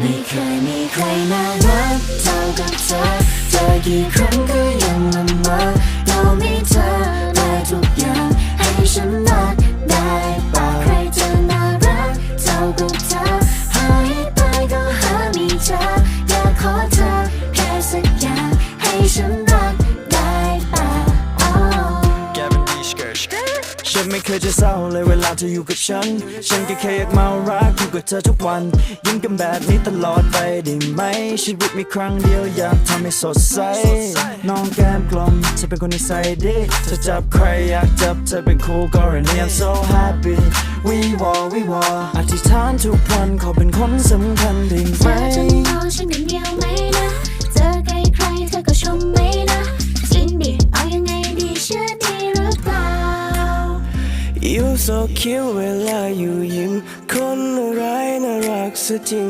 ไม่เคยมีใครน่ารักเท่ากับเธอ เจอกี่ครั้งก็ยังละเมอเรามีเธอและทุกอย่างให้ฉันรักได้เปล่าใครจะน่ารักเท่ากับเธอ หายไปก็หาไม่เจออยากขอเธอแค่สักอย่างให้ฉันรักได้เปล่าฉันไม่เคยจะเศร้าเลยเวลาเธออยู่กับฉัน ฉันแค่แค่อยากมารัก ยู่กับเธอทุกวัน ยิ้มกันแบบนี้ตลอดไปได้ไหม ชีวิตมีครั้งเดียวอยากทำให้สดใส น้องแก้มกลมเธอเป็นคนนิสัยดีเธอจับใครอยากจับเธอเป็นคู่กรณี I'm so happy we war we war อธิษฐานทุกวันขอเป็นคนสำคัญได้ไหเธม You so cute เวลาอยู่ยิ้ม คนอะไรน่ารักซะจริง